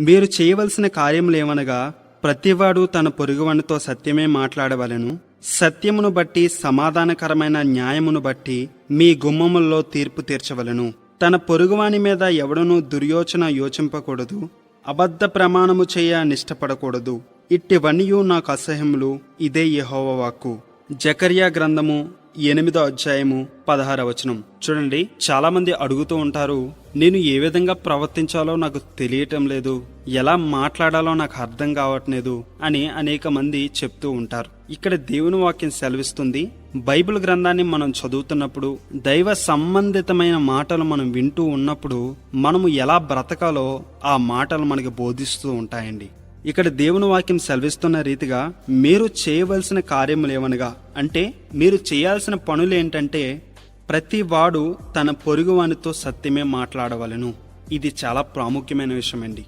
మీరు చేయవలసిన కార్యములేమనగా ప్రతివాడు తన పొరుగువానితో సత్యమే మాట్లాడవలెను. సత్యమును బట్టి సమాధానకరమైన న్యాయమును బట్టి మీ గుమ్మముల్లో తీర్పు తీర్చవలెను. తన పొరుగువాని మీద ఎవడనూ దుర్యోచన యోచింపకూడదు. అబద్ధ ప్రమాణము చేయ నిష్టపడకూడదు. ఇట్టివన్నీయూ నాకు అసహ్యములు ఇదే యహోవ వాక్కు. జకర్యా గ్రంథము ఎనిమిదో అధ్యాయము పదహార వచనం. చూడండి చాలా మంది అడుగుతూ ఉంటారు నేను ఏ విధంగా ప్రవర్తించాలో నాకు తెలియటం లేదు ఎలా మాట్లాడాలో నాకు అర్థం కావట్లేదు అని అనేక మంది చెప్తూ ఉంటారు. ఇక్కడ దేవుని వాక్యం సెలవిస్తుంది బైబిల్ గ్రంథాన్ని మనం చదువుతున్నప్పుడు దైవ సంబంధితమైన మాటలు మనం వింటూ ఉన్నప్పుడు మనము ఎలా బ్రతకాలో ఆ మాటలు మనకి బోధిస్తూ ఉంటాయండి. ఇక్కడ దేవుని వాక్యం సెలవిస్తున్న రీతిగా మీరు చేయవలసిన కార్యములేమనగా అంటే మీరు చేయాల్సిన పనులు ఏంటంటే ప్రతి వాడు తన పొరుగువానితో సత్యమే మాట్లాడవలెను. ఇది చాలా ప్రాముఖ్యమైన విషయం అండి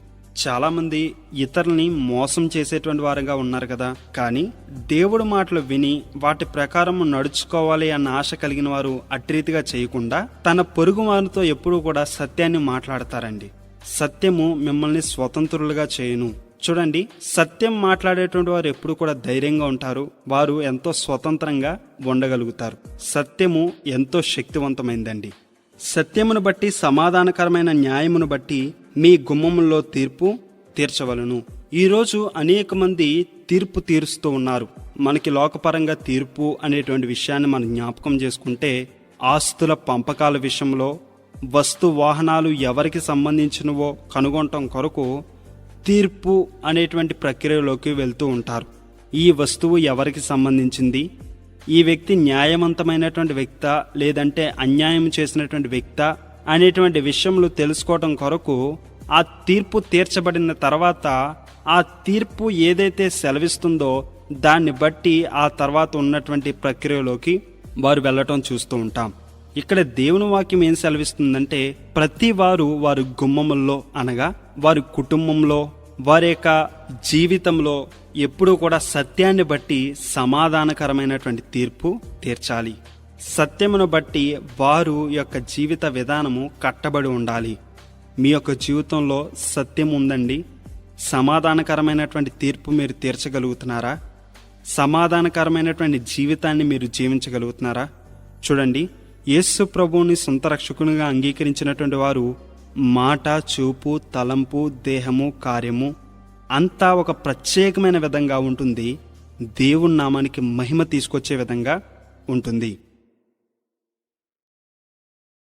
చాలామంది ఇతరుల్ని మోసం చేసేటువంటి వారుగా ఉన్నారు కదా. కానీ దేవుడు మాటలు విని వాటి ప్రకారం నడుచుకోవాలి అన్న ఆశ కలిగిన వారు అట్రీతిగా చేయకుండా తన పొరుగు వారితో ఎప్పుడూ కూడా సత్యాన్ని మాట్లాడతారండి. సత్యము మిమ్మల్ని స్వతంత్రులుగా చేయను. చూడండి సత్యం మాట్లాడేటువంటి వారు ఎప్పుడు కూడా ధైర్యంగా ఉంటారు. వారు ఎంతో స్వతంత్రంగా ఉండగలుగుతారు. సత్యము ఎంతో శక్తివంతమైందండి. సత్యమును బట్టి సమాధానకరమైన న్యాయమును బట్టి మీ గుమ్మముల్లో తీర్పు తీర్చవలను. ఈరోజు అనేక మంది తీర్పు తీరుస్తూ ఉన్నారు. మనకి లోకపరంగా తీర్పు అనేటువంటి విషయాన్ని మనం జ్ఞాపకం చేసుకుంటే ఆస్తుల పంపకాల విషయంలో వస్తు వాహనాలు ఎవరికి సంబంధించినవో కనుగొనటం కొరకు తీర్పు అనేటువంటి ప్రక్రియలోకి వెళ్తూ ఉంటారు. ఈ వస్తువు ఎవరికి సంబంధించింది? ఈ వ్యక్తి న్యాయవంతమైనటువంటి వ్యక్త? లేదంటే అన్యాయం చేసినటువంటి వ్యక్త? అనేటువంటి విషయంలో తెలుసుకోవడం కొరకు ఆ తీర్పు తీర్చబడిన తర్వాత ఆ తీర్పు ఏదైతే సెలవిస్తుందో దాన్ని బట్టి ఆ తర్వాత ఉన్నటువంటి ప్రక్రియలోకి వారు వెళ్ళటం చూస్తూ ఉంటాం. ఇక్కడ దేవుని వాక్యం ఏం సెలవిస్తుందంటే ప్రతి వారు వారి గుమ్మముల్లో అనగా వారి కుటుంబంలో వారి యొక్క జీవితంలో ఎప్పుడూ కూడా సత్యాన్ని బట్టి సమాధానకరమైనటువంటి తీర్పు తీర్చాలి. సత్యమును బట్టి వారు యొక్క జీవిత విధానము కట్టబడి ఉండాలి. మీ యొక్క జీవితంలో సత్యం ఉందండి. సమాధానకరమైనటువంటి తీర్పు మీరు తీర్చగలుగుతున్నారా? సమాధానకరమైనటువంటి జీవితాన్ని మీరు జీవించగలుగుతున్నారా? చూడండి యేసు ప్రభువుని సొంత రక్షకునిగా అంగీకరించినటువంటి వారు మాట చూపు తలంపు దేహము కార్యము అంతా ఒక ప్రత్యేకమైన విధంగా ఉంటుంది. దేవుని నామానికి మహిమ తీసుకొచ్చే విధంగా ఉంటుంది.